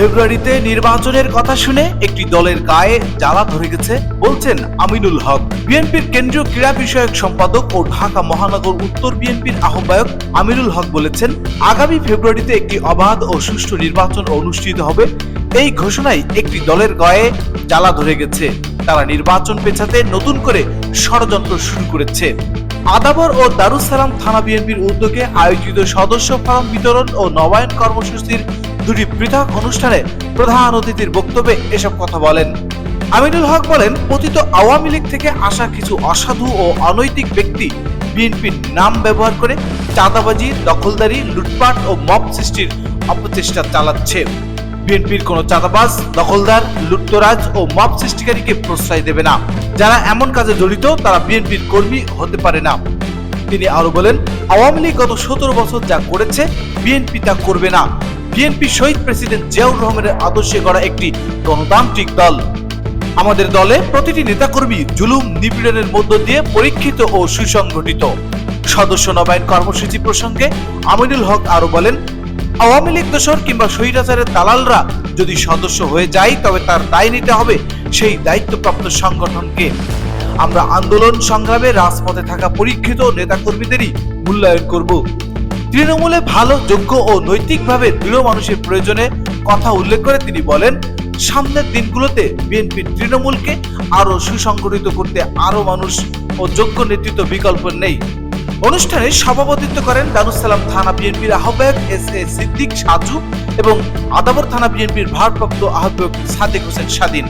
ফেব্রুয়ারিতে নির্বাচনের কথা শুনে একটি দলের গায়ে জ্বালা ধরে গেছে, বলছেন আমিনুল হক। বিএনপির কেন্দ্রীয় ক্রীড়া বিষয়ক সম্পাদক ও ঢাকা মহানগর উত্তর বিএনপির আহ্বায়ক আমিনুল হক বলেছেন, আগামী ফেব্রুয়ারিতে একটি অবাধ ও সুষ্ঠু নির্বাচন অনুষ্ঠিত হবে। এই ঘোষণায় একটি দলের গায়ে জ্বালা ধরে গেছে। তারা নির্বাচন পেছাতে নতুন করে ষড়যন্ত্র শুরু করেছে। আদাবর ও দারুসালাম থানা বিএনপির উদ্যোগে আয়োজিত সদস্য ফরম বিতরণ ও নবায়ন কর্মসূচির দুটি পৃথক অনুষ্ঠানে প্রধান অতিথির বক্তব্যে এসব কথা বলেন। আমিনুল হক বলেন পতিত আওয়ামী লীগ থেকে আসা কিছু অসাধু ও অনৈতিক ব্যক্তি বিএনপির নাম ব্যবহার করে চাঁদাবাজি, দখলদারি, লুটপাট ও মব সৃষ্টির অপচেষ্টা চালাচ্ছে। বিএনপির কোনো চাঁদাবাজ, দখলদার, লুটতরাজ ও মব সৃষ্টিকারীকে প্রশ্রয় দেবে না। যারা এমন কাজে জড়িত, তারা বিএনপির কর্মী হতে পারে না। তিনি আরও বলেন, আওয়ামী লীগ গত সতেরো বছর যা করেছে, বিএনপি তা করবে না। বিএনপি শহীদ প্রেসিডেন্ট জিয়াউর রহমানের আদর্শে গড়া একটি গণতান্ত্রিক দল। আমাদের দলে প্রতিটি নেতাকর্মী জুলুম নিপীড়নের মধ্য দিয়ে পরীক্ষিত ও সুসংগঠিত। সদস্য নবায়ন কর্মসূচি প্রসঙ্গে আমিনুল হক আরও বলেন, আওয়ামী লীগ দোষর কিংবা স্বৈরাচারের দালালরা যদি সদস্য হয়ে যায়, তবে তার দায় নিতে হবে সেই দায়িত্বপ্রাপ্ত সংগঠনকে। আমরা আন্দোলন সংগ্রামে রাজপথে থাকা পরীক্ষিত নেতাকর্মীদেরই মূল্যায়ন করব। তৃণমূলে ভালো, যোগ্য ও নৈতিকভাবে দৃঢ় মানুষের প্রয়োজনে কথা উল্লেখ করে তিনি বলেন, সামনের দিনগুলোতে বিএনপি তৃণমূলকে আরও সুসংগঠিত করতে আরও মানুষ ও যোগ্য নেতৃত্ব বিকল্প নেই। অনুষ্ঠানে সভাপতিত্ব করেন দারুসালাম থানা বিএনপির আহ্বায়ক এস এ সিদ্দিক সাজু এবং আদাবর থানা বিএনপির ভারপ্রাপ্ত আহ্বায়ক সাদেক হোসেন স্বাধীন।